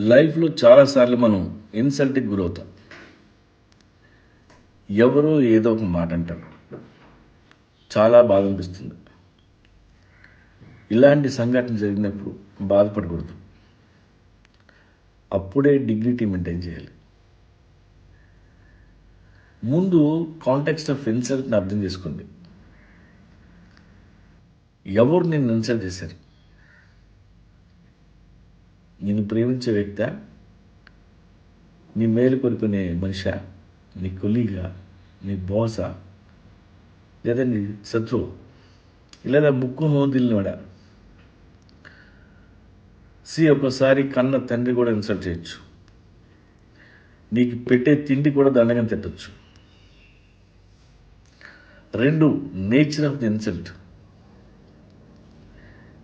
లైఫ్లో చాలాసార్లు మనం ఇన్సల్ట్కి గురవుతాం. ఎవరో ఏదో ఒక మాట అంటారు. చాలా బాధ అనిపిస్తుంది. ఇలాంటి సంఘటన జరిగినప్పుడు బాధపడకూడదు. అప్పుడే డిగ్నిటీ మెయింటైన్ చేయాలి. ముందు కాంటెక్స్ట్ ఆఫ్ ఇన్సల్ట్ని అర్థం చేసుకోండి. ఎవరు నిన్ను ఇన్సల్ట్ చేశారు? నిన్ను ప్రేమించే వ్యక్త నీ మేలు కొనుక్కునే మనిషా నీ కొలీగా నీ బోస లేదా నీ శత్రువు లేదా ముక్కు మోదిలినవాడా సి ఒక్కసారి కన్న తండ్రి కూడా ఇన్సల్ట్ చేయొచ్చు. నీకు పెట్టే తిండి కూడా దండగా తిట్టచ్చు. రెండు నేచర్ ఆఫ్ ది ఇన్సల్ట్.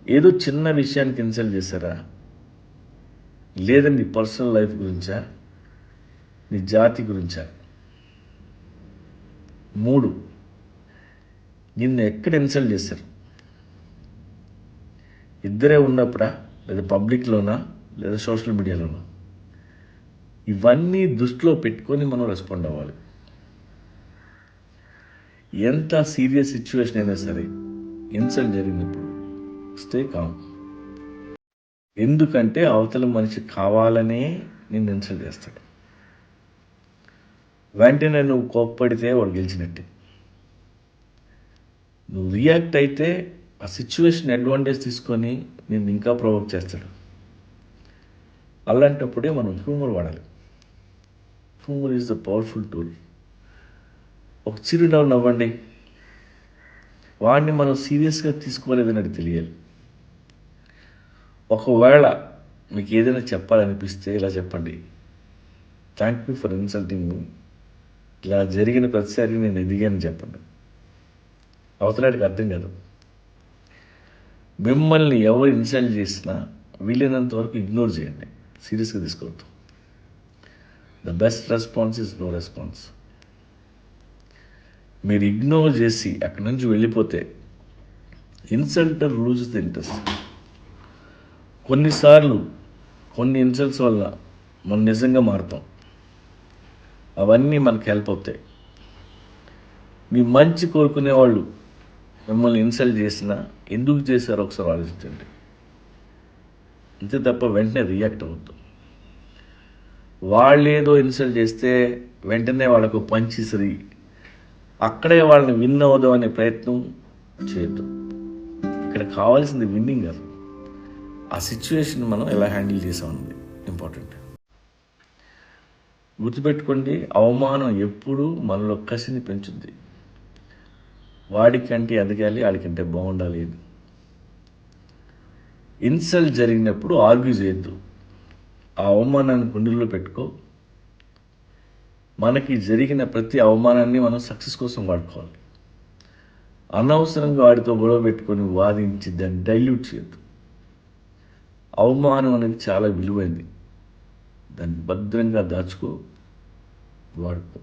ఏదో చిన్న విషయానికి ఇన్సల్ట్ చేశారా? లేదా నీ పర్సనల్ లైఫ్ గురించా? నీ జాతి గురించా? మూడు. నిన్ను ఎక్కడ ఇన్సల్ట్ చేశారు? ఇద్దరే ఉన్నప్పుడా? లేదా పబ్లిక్లోనా? లేదా సోషల్ మీడియాలోనా? ఇవన్నీ దృష్టిలో పెట్టుకొని మనం రెస్పాండ్ అవ్వాలి. ఎంత సీరియస్ సిచ్యువేషన్ అయినా సరే ఇన్సల్ట్ జరిగినప్పుడు స్టే కామ్. ఎందుకంటే అవతల మనిషి కావాలనే నిన్ను ఇన్సల్ట్ చేస్తాడు. వెంటనే నువ్వు కోప్పడితే వాడు గెలిచినట్టే. నువ్వు రియాక్ట్ అయితే ఆ సిచ్యువేషన్ అడ్వాంటేజ్ తీసుకొని నేను ఇంకా ప్రొవోక్ చేస్తాడు. అలాంటప్పుడే మనం హ్యూమర్ వాడాలి. Humour is the powerful tool. ఒక చిరునవ్వు నవ్వండి. వాడిని మనం సీరియస్గా తీసుకోలేదని అది తెలియాలి. ఒకవేళ మీకు ఏదైనా చెప్పాలనిపిస్తే ఇలా చెప్పండి. థ్యాంక్ యూ ఫర్ ఇన్సల్టింగ్ ఇలా జరిగిన ప్రతిసారి నేను ఎదిగాను చెప్పండి. అవతలాడికి అర్థం కాదు. మిమ్మల్ని ఎవరు ఇన్సల్ట్ చేసినా వీలైనంత వరకు ఇగ్నోర్ చేయండి. సీరియస్గా తీసుకోవద్దు the best response is no response మీరు ఇగ్నోర్ చేసి అక్కడి నుంచి వెళ్ళిపోతే ఇన్సల్టర్ లూజ్ ద ఇంట్రెస్ట్ కొన్నిసార్లు కొన్ని ఇన్సల్ట్స్ వల్ల మనం నిజంగా మారుతాం. అవన్నీ మనకు హెల్ప్ అవుతాయి. మీ మంచి కోరుకునే వాళ్ళు మిమ్మల్ని ఇన్సల్ట్ చేసినా ఎందుకు చేశారో ఒకసారి ఆలోచించండి. అంతే తప్ప వెంటనే రియాక్ట్ అవ్వద్దు. వాళ్ళు ఏదో ఇన్సల్ట్ చేస్తే వెంటనే వాళ్ళకు పంచిసిరి అక్కడే వాళ్ళని విన్ అవ్వదు అనే ప్రయత్నం చేయొద్దు. ఇక్కడ కావాల్సింది విన్నింగ్ కాదు. ఆ సిచ్యువేషన్ మనం ఎలా హ్యాండిల్ చేసామన్నది ఇంపార్టెంట్ గుర్తుపెట్టుకోండి అవమానం ఎప్పుడూ మనలో కసిని పెంచుద్ది. వాడికంటే ఎదగాలి వాడికంటే బాగుండాలి. ఇన్సల్ట్ జరిగినప్పుడు ఆర్గ్యూ చేయొద్దు. ఆ అవమానాన్ని గుండెల్లో పెట్టుకో. మనకి జరిగిన ప్రతి అవమానాన్ని మనం సక్సెస్ కోసం వాడుకోవాలి. అనవసరంగా వాడితో గొడవ పెట్టుకొని వాదించి దాన్ని డైల్యూట్ చేయొద్దు. అవమానం అనేది చాలా విలువైంది. దాన్ని భద్రంగా దాచుకో వాడుకో.